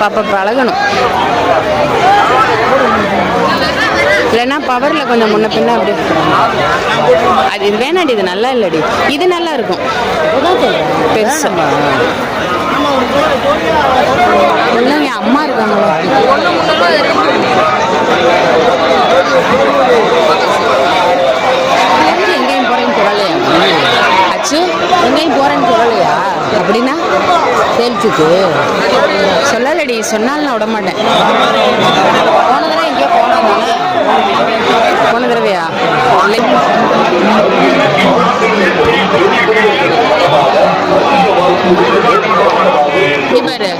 பாப்பா பழகணும். இல்லைன்னா பவரில் கொஞ்சம் முன்ன பின்ன அப்படி அது இது வேணாடி இது நல்லா இல்லடி. இது நல்லா இருக்கும். பெருசு. என் அம்மா இருக்காங்களா. எங்கேயும் போகிறேன்னு சொல்லலையா? அச்சு எங்கேயும் போகிறேன்னு சொல்லலையா? அப்படின்னா தேல்ச்சுக்கு சொல்லலடி சொன்னால் நான் விட மாட்டேன் போன தடவை எங்கேயோ போனோம் போன தடவையா? இல்லை. பாரு.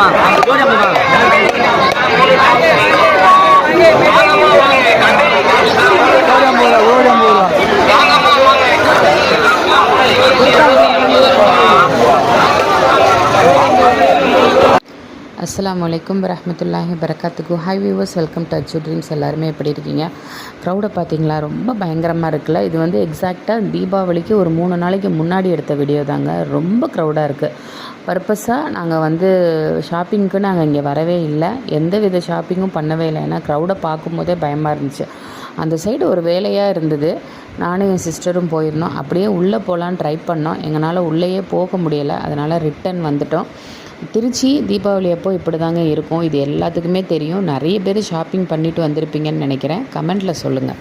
は。அஸ்லாம் வலைக்கம் வரமத்துல்லாஹி வரகாத்துக்கு hi viewers welcome to Achu dreams எல்லாருமே எப்படி இருக்கீங்க? க்ரௌடை பார்த்தீங்களா? ரொம்ப பயங்கரமாக இருக்குல்ல? இது வந்து எக்ஸாக்டாக தீபாவளிக்கு ஒரு மூணு நாளைக்கு முன்னாடி எடுத்த வீடியோ தாங்க. ரொம்ப க்ரௌடாக இருக்குது பர்பஸாக நாங்கள் வந்து ஷாப்பிங்க்கு நாங்கள் இங்கே வரவே இல்லை. எந்த வித ஷாப்பிங்கும் பண்ணவே இல்லை. ஏன்னா க்ரௌடை பார்க்கும்போதே பயமாக இருந்துச்சு. அந்த சைடு ஒரு வேலையாக இருந்தது. நானும் என் சிஸ்டரும் போயிருந்தோம். அப்படியே உள்ளே போகலான்னு ட்ரை பண்ணோம். எங்களால் உள்ளேயே போக முடியலை. அதனால் ரிட்டன் வந்துட்டோம். திருச்சி தீபாவளி அப்போ இப்படி தாங்க இருக்கும். இது எல்லாத்துக்குமே தெரியும். நிறைய பேர் ஷாப்பிங் பண்ணிட்டு வந்திருப்பீங்கன்னு நினைக்கிறேன். கமெண்ட்டில் சொல்லுங்கள்